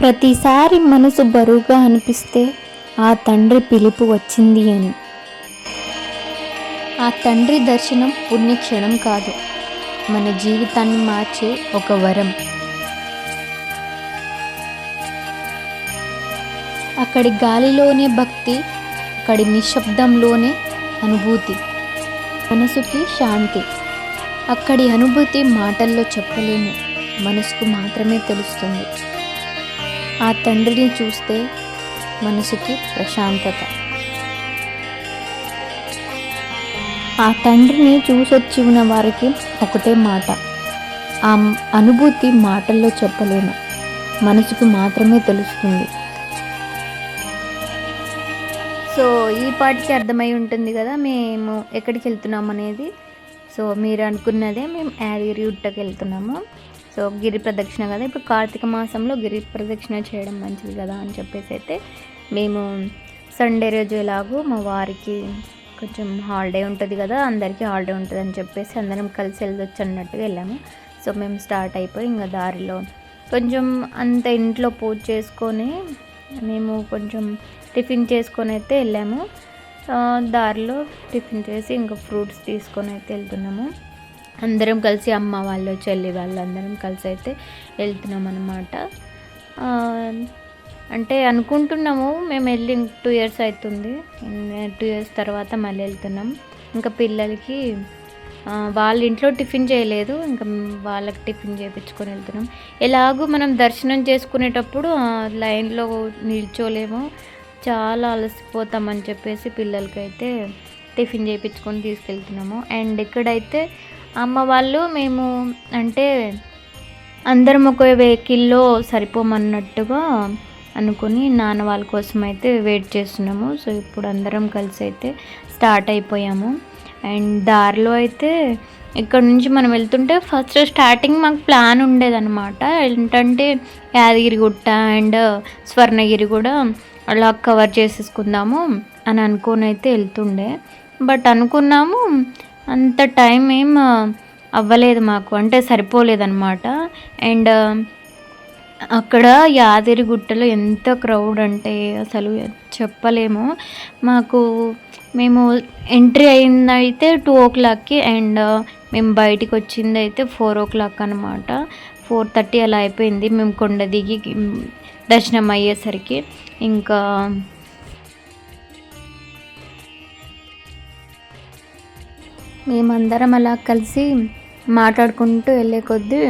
ప్రతిసారి మనసు బరువుగా అనిపిస్తే ఆ తండ్రి పిలుపు వచ్చింది అని. ఆ తండ్రి దర్శనం పుణ్యక్షణం కాదు. మన జీవితాన్ని మార్చే ఒక వరం. అక్కడి గాలిలోనే భక్తి అక్కడి నిశ్శబ్దంలోనే అనుభూతి. మనసుకి శాంతి. అక్కడి అనుభూతి మాటల్లో చెప్పలేము. మనసుకు మాత్రమే తెలుస్తుంది. ఆ తండ్రిని చూస్తే మనసుకి ప్రశాంతత. ఆ తండ్రిని చూసొచ్చి ఉన్న వారికి ఒకటే మాట. ఆ అనుభూతి మాటల్లో చెప్పలేము. మనసుకు మాత్రమే తెలుస్తుంది. సో ఈ పాటికి అర్థమై ఉంటుంది కదా మేము ఎక్కడికి వెళ్తున్నాం అనేది. సో మీరు అనుకున్నదే మేము యాదగిరి ఉట్టకి వెళ్తున్నాము. సో గిరి ప్రదక్షిణ కదా ఇప్పుడు కార్తీక మాసంలో గిరి ప్రదక్షిణ చేయడం మంచిది కదా అని చెప్పేసి అయితే మేము సండే రోజు ఎలాగో మా వారికి కొంచెం హాలిడే ఉంటుంది కదా అందరికీ హాలిడే ఉంటుంది అని చెప్పేసి అందరం కలిసి వెళ్ళొచ్చు అన్నట్టుగా వెళ్ళాము. సో మేము స్టార్ట్ అయిపోయి ఇంకా దారిలో కొంచెం అంత ఇంట్లో పూజ చేసుకొని మేము కొంచెం టిఫిన్ చేసుకొని అయితే వెళ్ళాము. దారిలో టిఫిన్ చేసి ఇంకా ఫ్రూట్స్ తీసుకొని అయితే వెళ్తున్నాము. అందరం కలిసి అమ్మ వాళ్ళు చెల్లి వాళ్ళు అందరం కలిసి అయితే వెళ్తున్నాం అనమాట అంటే అనుకుంటున్నాము మేము వెళ్ళి టూ ఇయర్స్ అవుతుంది టూ ఇయర్స్ తర్వాత మళ్ళీ వెళ్తున్నాం. ఇంకా పిల్లలకి వాళ్ళ ఇంట్లో టిఫిన్ చేయలేదు. ఇంకా వాళ్ళకి టిఫిన్ చేయించుకొని వెళ్తున్నాం. ఎలాగూ మనం దర్శనం చేసుకునేటప్పుడు లైన్లో నిల్చోలేము. చాలా అలసిపోతామని చెప్పేసి పిల్లలకైతే టిఫిన్ చేయించుకొని తీసుకెళ్తున్నాము. అండ్ ఇక్కడైతే అమ్మ వాళ్ళు మేము అంటే అందరం ఒక వెహికల్లో సరిపోమన్నట్టుగా అనుకుని నాన్న వాళ్ళ కోసం అయితే వెయిట్ చేస్తున్నాము. సో ఇప్పుడు అందరం కలిసి అయితే స్టార్ట్ అయిపోయాము. అండ్ దారిలో అయితే ఇక్కడ నుంచి మనం వెళ్తుంటే ఫస్ట్ స్టార్టింగ్ మాకు ప్లాన్ ఉండేదన్నమాట. ఏంటంటే యాదగిరి గుట్ట అండ్ స్వర్ణగిరి కూడా అలా కవర్ చేసేసుకుందాము అని అనుకొని అయితే వెళ్తుండే. బట్ అనుకున్నాము అంత టైం ఏం అవ్వలేదు మాకు. అంటే సరిపోలేదన్నమాట. అండ్ అక్కడ యాదగిరి గుట్టలో ఎంత క్రౌడ్ అంటే అసలు చెప్పలేము. మాకు మేము ఎంట్రీ అయిందైతే టూ ఓ క్లాక్కి అండ్ మేము బయటికి వచ్చింది అయితే ఫోర్ ఓ క్లాక్ అనమాట ఫోర్ థర్టీ అలా అయిపోయింది. మేము కొండ దిగి దర్శనం అయ్యేసరికి. ఇంకా మేమందరం అలా కలిసి మాట్లాడుకుంటూ వెళ్ళే కొద్దీ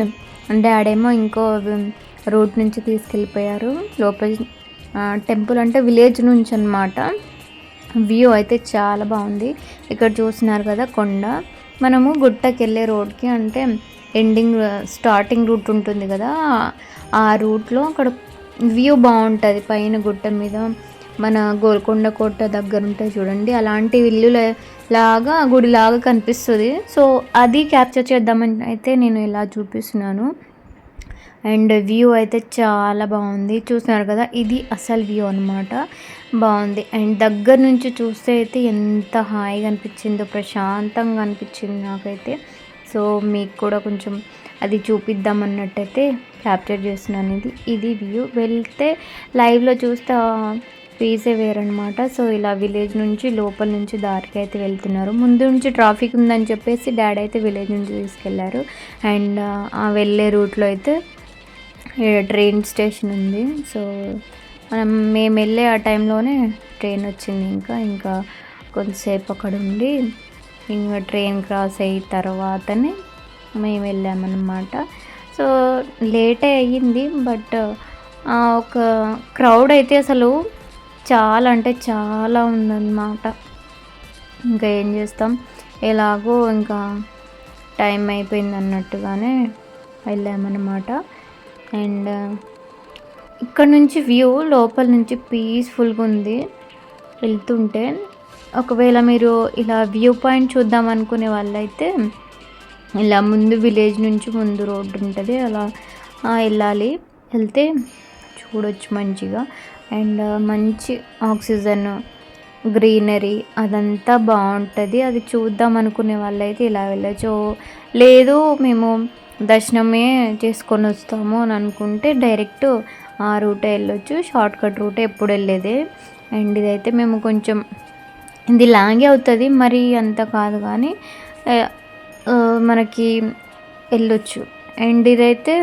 డాడేమో ఇంకో రూట్ నుంచి తీసుకెళ్ళిపోయారు. లోపల టెంపుల్ అంటే విలేజ్ నుంచి అన్నమాట. వ్యూ అయితే చాలా బాగుంది. ఇక్కడ చూస్తున్నారు కదా కొండ. మనము గుట్టకి వెళ్ళే రోడ్కి అంటే ఎండింగ్ స్టార్టింగ్ రూట్ ఉంటుంది కదా ఆ రూట్లో అక్కడ వ్యూ బాగుంటుంది. పైన గుట్ట మీద మన గోల్కొండ కోట దగ్గర ఉంటాయి చూడండి అలాంటి ఇల్లు లాగా గుడి లాగా కనిపిస్తుంది. సో అది క్యాప్చర్ చేద్దామని అయితే నేను ఇలా చూపిస్తున్నాను. అండ్ వ్యూ అయితే చాలా బాగుంది. చూస్తున్నారు కదా ఇది అసలు వ్యూ అనమాట బాగుంది. అండ్ దగ్గర నుంచి చూస్తే అయితే ఎంత హాయిగా అనిపించిందో ప్రశాంతంగా అనిపించింది నాకైతే. సో మీకు కూడా కొంచెం అది చూపిద్దాం అన్నట్టయితే క్యాప్చర్ చేస్తున్నాను. ఇది ఇది వ్యూ. వెళ్తే లైవ్లో చూస్తే ఫీజే వేరనమాట సో ఇలా విలేజ్ నుంచి లోపల నుంచి దారికి అయితే వెళ్తున్నారు. ముందు నుంచి ట్రాఫిక్ ఉందని చెప్పేసి డాడీ అయితే విలేజ్ నుంచి తీసుకెళ్ళారు. అండ్ ఆ వెళ్ళే రూట్లో అయితే ట్రైన్ స్టేషన్ ఉంది. సో మనం మేము వెళ్ళే ఆ టైంలోనే ట్రైన్ వచ్చింది ఇంకా. ఇంకా కొంతసేపు అక్కడ ఉండి ఇంకా ట్రైన్ క్రాస్ అయిన తర్వాతనే మేము వెళ్ళామన్నమాట. సో లేటే అయ్యింది. బట్ ఒక క్రౌడ్ అయితే అసలు చాలా అంటే చాలా ఉందన్నమాట. ఇంకా ఏం చేస్తాం? ఎలాగో ఇంకా టైం అయిపోయింది అన్నట్టుగానే వెళ్ళామన్నమాట. అండ్ ఇక్కడ నుంచి వ్యూ లోపల నుంచి పీస్ఫుల్గా ఉంది. వెళ్తుంటే ఒకవేళ మీరు ఇలా వ్యూ పాయింట్ చూద్దాం అనుకునే వాళ్ళైతే ఇలా ముందు విలేజ్ నుంచి ముందు రోడ్డు ఉంటుంది. అలా వెళ్ళాలి. వెళ్తే చూడొచ్చు మంచిగా. అండ్ మంచి ఆక్సిజన్ గ్రీనరీ అదంతా బాగుంటుంది. అది చూద్దాం అనుకునే వాళ్ళైతే ఇలా వెళ్ళచ్చు. లేదు మేము దర్శనమే చేసుకొని వస్తాము అని అనుకుంటే డైరెక్ట్ ఆ రూటే వెళ్ళొచ్చు. షార్ట్ కట్ రూటే ఎప్పుడు వెళ్ళేదే. అండ్ ఇదైతే మేము కొంచెం ఇది లాంగే అవుతుంది మరి అంత కాదు కానీ మనకి వెళ్ళొచ్చు. అండ్ ఇదైతే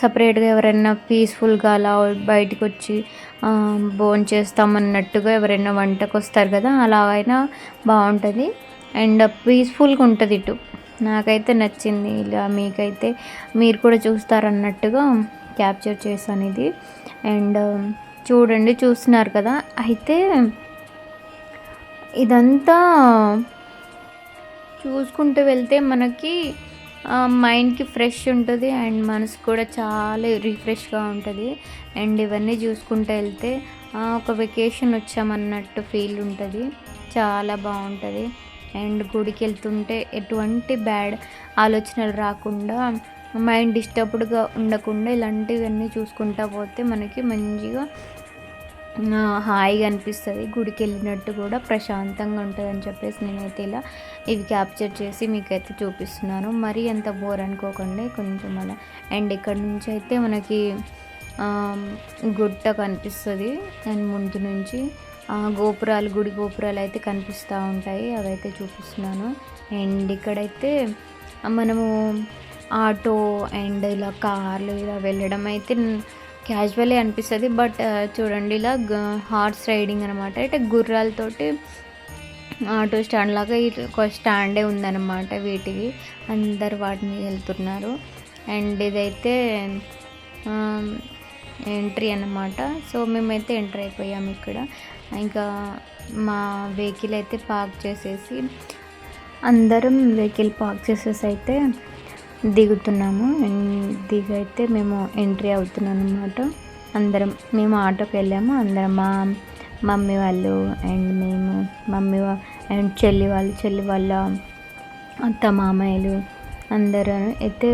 సపరేట్గా ఎవరైనా పీస్ఫుల్గా అలా బయటకు వచ్చి భోజనం చేస్తామన్నట్టుగా ఎవరైనా వంటకు వస్తారు కదా అలా అయినా బాగుంటుంది. అండ్ పీస్ఫుల్గా ఉంటుంది ఇటు. నాకైతే నచ్చింది ఇలా మీకైతే మీరు కూడా చూస్తారన్నట్టుగా క్యాప్చర్ చేశాను ఇది అండ్ చూడండి చూస్తున్నారు కదా. అయితే ఇదంతా చూసుకుంటూ వెళ్తే మనకి మైండ్కి ఫ్రెష్ ఉంటుంది అండ్ మనసు కూడా చాలా రిఫ్రెష్గా ఉంటుంది. అండ్ ఇవన్నీ చూసుకుంటూ వెళ్తే ఒక వెకేషన్ వచ్చామన్నట్టు ఫీల్ ఉంటుంది. చాలా బాగుంటుంది. అండ్ గుడికి వెళ్తుంటే ఎటువంటి బ్యాడ్ ఆలోచనలు రాకుండా మైండ్ డిస్టర్బ్డ్గా ఉండకుండా ఇలాంటివన్నీ చూసుకుంటా పోతే మనకి మంచిగా హాయిగా అనిపిస్తుంది. గుడికి వెళ్ళినట్టు కూడా ప్రశాంతంగా ఉంటుంది అని చెప్పేసి నేనైతే ఇలా ఇవి క్యాప్చర్ చేసి మీకైతే చూపిస్తున్నాను. మరీ ఎంత బోర్ అనుకోకండి. కొంచెం అలా అండ్ ఇక్కడ నుంచి అయితే మనకి గుట్ట కనిపిస్తుంది. అండ్ ముందు నుంచి గోపురాలు గుడి గోపురాలు అయితే కనిపిస్తూ ఉంటాయి. అవైతే చూపిస్తున్నాను. అండ్ ఇక్కడైతే మనము ఆటో అండ్ ఇలా కార్లు ఇలా వెళ్ళడం అయితే క్యాజువలే అనిపిస్తుంది బట్ చూడండి ఇలా హార్స్ రైడింగ్ అనమాట అంటే గుర్రాలతోటి ఆటో స్టాండ్ లాగా ఒక స్టాండే ఉందన్నమాట వీటికి అందరు వాటిని వెళ్తున్నారు. అండ్ ఇదైతే ఎంట్రీ అన్నమాట. సో మేమైతే ఎంటర్ అయిపోయాము ఇక్కడ. ఇంకా మా వెహికల్ అయితే పార్క్ చేసేసి అందరం వెహికల్ పార్క్ చేసేసి అయితే దిగుతున్నాము. దిగైతే మేము ఎంట్రీ అవుతున్నాం అనమాట అందరం మేము ఆటోకి వెళ్ళాము. అందరం మా మమ్మీ వాళ్ళు అండ్ మేము మమ్మీ అండ్ చెల్లి వాళ్ళు చెల్లి వాళ్ళ అత్త మామయ్యలు అందరూ అయితే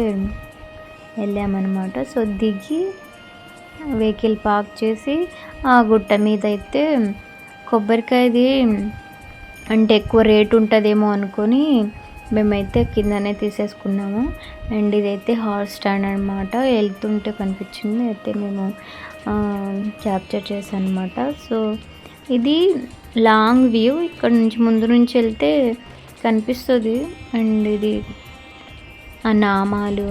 వెళ్ళామన్నమాట. సో దిగి వెహికల్ పార్క్ చేసి ఆ గుట్ట మీద అయితే కొబ్బరికాయది అంటే ఎక్కువ రేటు ఉంటుందేమో అనుకొని మేమైతే కిందనే తీసేసుకున్నాము. అండ్ ఇదైతే హార్స్ స్టాండ్ అనమాట వెళ్తుంటే కనిపించింది. అయితే మేము క్యాప్చర్ చేసాం అనమాట సో ఇది లాంగ్ వ్యూ. ఇక్కడ నుంచి ముందు నుంచి వెళ్తే కనిపిస్తుంది. అండ్ ఇది ఆ నామాలు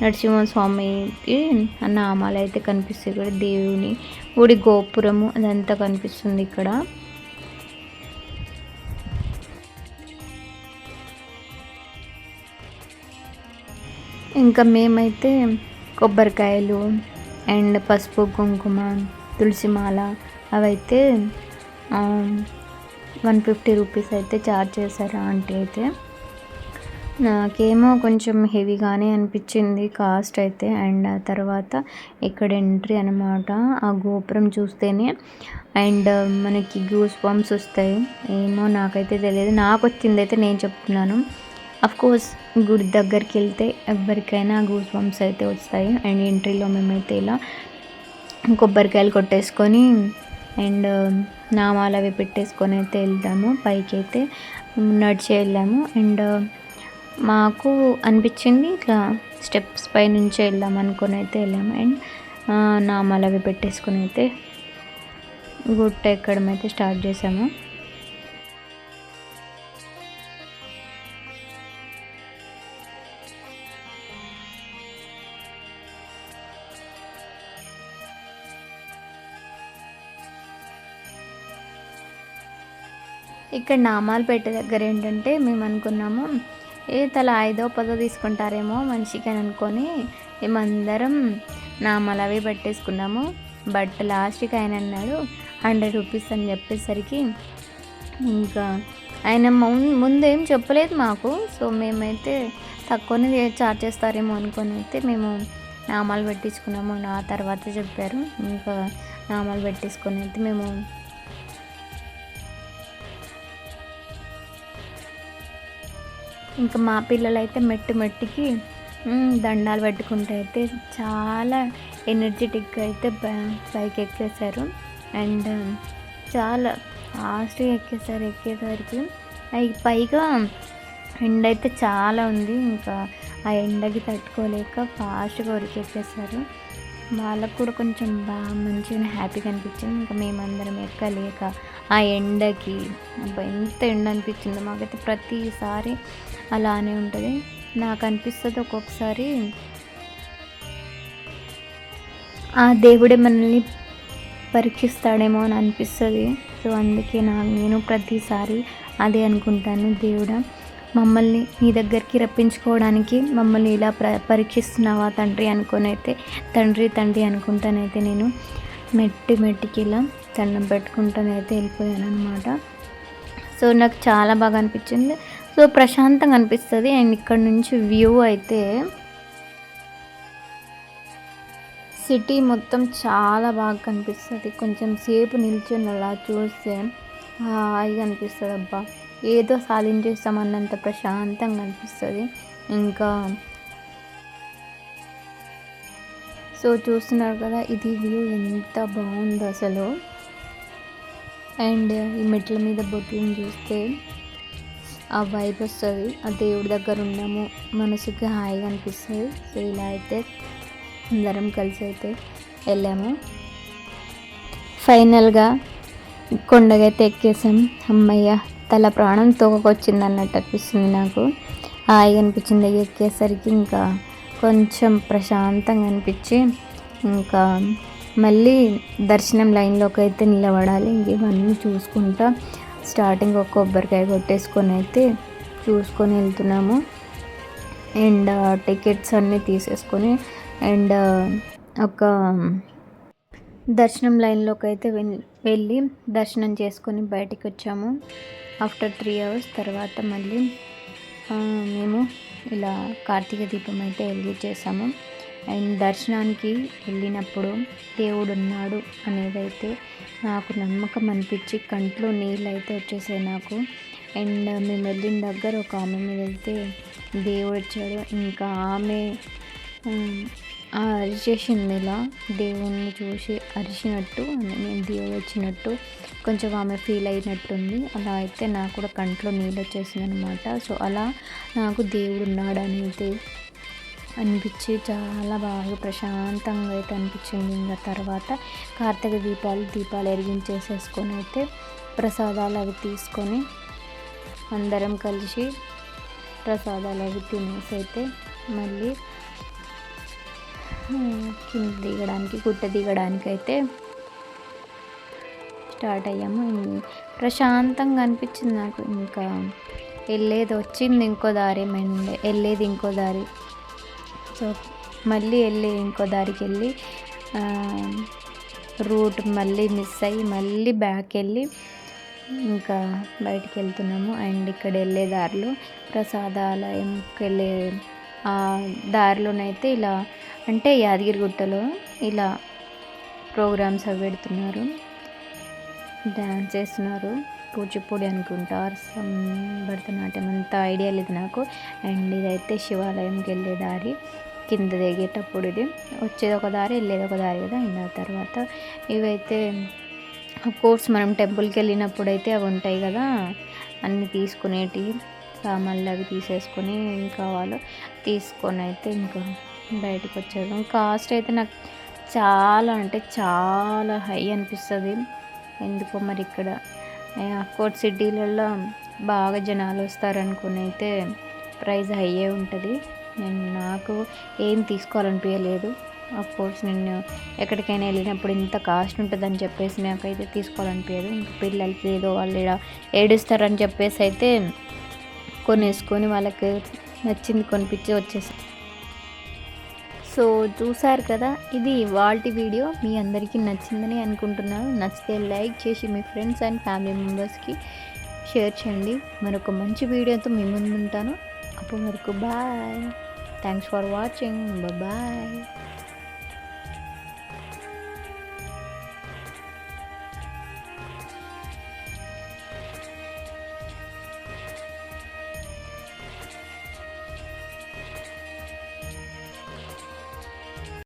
నరసింహస్వామికి ఆ నామాలు అయితే కనిపిస్తాయి. ఇక్కడ దేవుని గుడి గోపురము అదంతా కనిపిస్తుంది ఇక్కడ. ఇంకా మేమైతే కొబ్బరికాయలు అండ్ పసుపు కుంకుమ తులసిమాల అవైతే వన్ ఫిఫ్టీ రూపీస్ అయితే ఛార్జ్ చేశారు ఆంటీ అయితే. నాకేమో కొంచెం హెవీగానే అనిపించింది కాస్ట్ అయితే అండ్ ఆ తర్వాత ఇక్కడ ఎంట్రీ అనమాట ఆ గోపురం చూస్తేనే. అండ్ మనకి గూస్ బంప్స్ వస్తాయి. ఏమో నాకైతే తెలియదు. నాకు వచ్చింది అయితే నేను చెప్తున్నాను. కోర్స్ గుడి దగ్గరికి వెళ్తే ఎవరికైనా గూస్ బంప్స్ అయితే వస్తాయి. అండ్ ఎంట్రీలో మేమైతే ఇలా కొబ్బరికాయలు కొట్టేసుకొని అండ్ um, నామాలు అవి పెట్టేసుకొని అయితే వెళ్తాము పైకి అయితే నడిచి వెళ్ళాము. అండ్ um, మాకు అనిపించింది ఇట్లా స్టెప్స్ పై నుంచి వెళ్దాం అనుకొని అయితే వెళ్ళాము. అండ్ నామాలు అవి పెట్టేసుకొని అయితే గుట్ట ఎక్కడం అయితే స్టార్ట్ చేసాము. ఇక్కడ నామాలపేట పెట్టే దగ్గర ఏంటంటే మేము అనుకున్నాము ఏ తల ఐదో పదో తీసుకుంటారేమో మనిషికి అని అనుకొని మేమందరం నామాలు అవి పెట్టేసుకున్నాము. బట్ లాస్ట్కి ఆయన అన్నాడు హండ్రెడ్ రూపీస్ అని చెప్పేసరికి ఇంకా ఆయన ముందేం చెప్పలేదు మాకు. సో మేమైతే తక్కువనే చార్జ్ చేస్తారేమో అనుకొని అయితే మేము నామాలు పెట్టించుకున్నాము. ఆ తర్వాత చెప్పారు ఇంకా నామాలు పెట్టించుకొని అయితే మేము ఇంకా మా పిల్లలు అయితే మెట్టు మెట్టికి దండాలు పెట్టుకుంటే అయితే చాలా ఎనర్జెటిక్గా అయితే పైకి ఎక్కేశారు. అండ్ చాలా ఫాస్ట్గా ఎక్కేసారు ఎక్కేసరికి. అవి పైగా ఎండ అయితే చాలా ఉంది. ఇంకా ఆ ఎండకి తట్టుకోలేక ఫాస్ట్గా ఉరికెక్కేసారు వాళ్ళకు కూడా కొంచెం బాగా మంచిగా హ్యాపీగా అనిపించింది. ఇంకా మేమందరం ఎక్కలేక ఆ ఎండకి అబ్బా ఎంత ఎండ అనిపించిందో మాకైతే ప్రతిసారి అలానే ఉంటుంది. నాకు అనిపిస్తుంది ఒక్కొక్కసారి ఆ దేవుడే మనల్ని పరీక్షిస్తాడేమో అని అనిపిస్తుంది. సో అందుకే నా నేను ప్రతిసారి అదే అనుకుంటాను దేవుడా. మమ్మల్ని నీ దగ్గరికి రప్పించుకోవడానికి మమ్మల్ని ఇలా ప్ర పరీక్షిస్తున్నావా తండ్రి అనుకునైతే తండ్రి తండ్రి అనుకుంటానైతే నేను మెట్టి మెట్టికి ఇలా దండం పెట్టుకుంటానైతే వెళ్ళిపోయాను అనమాట సో నాకు చాలా బాగా అనిపించింది. సో ప్రశాంతంగా అనిపిస్తుంది. అండ్ ఇక్కడ నుంచి వ్యూ అయితే సిటీ మొత్తం చాలా బాగా కనిపిస్తుంది. కొంచెం సేపు నిల్చొని అలా చూస్తే హాయిగా అనిపిస్తుంది అబ్బా ఏదో సాధించేస్తామన్నంత ప్రశాంతంగా అనిపిస్తుంది. ఇంకా సో చూస్తున్నారు కదా ఇది వ్యూ ఎంత బాగుంది అసలు. అండ్ ఈ మెట్ల మీద బొట్లను చూస్తే ఆ వైబ్ వస్తుంది. ఆ దేవుడి దగ్గర ఉన్నాము మనసుకి హాయిగా అనిపిస్తుంది. సో ఇలా అయితే అందరం కలిసి అయితే వెళ్ళాము. ఫైనల్గా కొండగైతే ఎక్కేసాం. అమ్మయ్య తల ప్రాణం తోకొచ్చింది అన్నట్టు అనిపిస్తుంది నాకు. హాయిగా అనిపించింది ఎక్కేసరికి. ఇంకా కొంచెం ప్రశాంతంగా అనిపించి ఇంకా మళ్ళీ దర్శనం లైన్లోకి అయితే నిలబడాలి. ఇంక ఇవన్నీ చూసుకుంటా స్టార్టింగ్ ఒక కొబ్బరికాయ కొట్టేసుకొని అయితే చూసుకొని వెళ్తున్నాము. అండ్ టికెట్స్ అన్నీ తీసేసుకొని అండ్ ఒక దర్శనం లైన్లోకి అయితే వెళ్ళి దర్శనం చేసుకొని బయటికి వచ్చాము. ఆఫ్టర్ త్రీ అవర్స్ తర్వాత మళ్ళీ మేము ఇలా కార్తీక దీపం అయితే వెలిగించేసాము అండ్ దర్శనానికి వెళ్ళినప్పుడు దేవుడు ఉన్నాడు అనేదైతే నాకు నమ్మకం అనిపించి కంట్లో నీళ్ళు అయితే వచ్చేసాయి నాకు. అండ్ మేము వెళ్ళిన దగ్గర ఒక ఆమె మీద అయితే దేవుడు వచ్చాడు. ఇంకా ఆమె అరిచేసింది ఇలా దేవుణ్ణి చూసి అరిచినట్టు నేను దేవుడు వచ్చినట్టు కొంచెం ఆమె ఫీల్ అయినట్టుంది. అలా అయితే నాకు కూడా కంట్లో నీళ్ళు వచ్చేసింది అనమాట సో అలా నాకు దేవుడు ఉన్నాడు అనేది అనిపించి చాలా బాగా ప్రశాంతంగా అయితే అనిపించింది. ఇంకా తర్వాత కార్తీక దీపాలు దీపాలు ఎరిగించేసేసుకొని అయితే ప్రసాదాలు అవి తీసుకొని అందరం కలిసి ప్రసాదాలు అవి తినేసి అయితే మళ్ళీ కింద దిగడానికి గుట్ట దిగడానికి అయితే స్టార్ట్ అయ్యాము. ప్రశాంతంగా అనిపించింది నాకు. ఇంకా వెళ్ళేది వచ్చింది ఇంకో దారి మెండే వెళ్ళేది ఇంకో దారి. సో మళ్ళీ వెళ్ళి ఇంకో దారికి వెళ్ళి రూట్ మళ్ళీ మిస్ అయ్యి మళ్ళీ బ్యాక్ వెళ్ళి ఇంకా బయటికి వెళ్తున్నాము. అండ్ ఇక్కడ వెళ్ళే దారిలో ప్రసాదాలయంకి వెళ్ళే దారిలోనైతే ఇలా అంటే యాదగిరిగుట్టలో ఇలా ప్రోగ్రామ్స్ అవి పెడుతున్నారు. డ్యాన్స్ చేస్తున్నారు. కూచిపూడి అనుకుంటా. సమ్ భరతనాట్యం అంత ఐడియా లేదు నాకు. అండ్ ఇదైతే శివాలయంకి వెళ్ళే దారి. కింద దిగేటప్పుడు ఇది. వచ్చేది ఒక దారి వెళ్ళేది ఒక దారి కదా. ఇంకా తర్వాత ఇవైతే కోర్స్ మనం టెంపుల్కి వెళ్ళినప్పుడు అయితే అవి ఉంటాయి కదా. అన్నీ తీసుకునేటి సామాన్లు అవి తీసేసుకొని కావాలో తీసుకొని అయితే ఇంకా బయటకు వచ్చేదాం కాస్ట్ అయితే నాకు చాలా అంటే చాలా హై అనిపిస్తుంది. ఎందుకో మరి ఇక్కడ. కోట్ సిటీలలో బాగా జనాలు వస్తారనుకుని అయితే ప్రైస్ హైయే ఉంటుంది. నేను నాకు ఏం తీసుకోవాలనిపించలేదు కోర్స్ నేను ఎక్కడికైనా వెళ్ళినప్పుడు ఇంత కాస్ట్ ఉంటుందని చెప్పేసి నాకైతే తీసుకోవాలనిపించదు ఇంకా పిల్లలకి ఏదో వాళ్ళు ఏడుస్తారని చెప్పేసి అయితే కొనేసుకొని వాళ్ళకి నచ్చింది కొనిపించి వచ్చేసి. సో చూసారు కదా ఇది వాల్టి వీడియో. మీ అందరికీ నచ్చిందని అనుకుంటున్నాను. నచ్చితే లైక్ చేసి మీ ఫ్రెండ్స్ అండ్ ఫ్యామిలీ మెంబర్స్కి షేర్ చేయండి. మరొక మంచి వీడియోతో మీ ముందు ఉంటాను అప్పటి వరకు bye. Thanks for watching. Bye.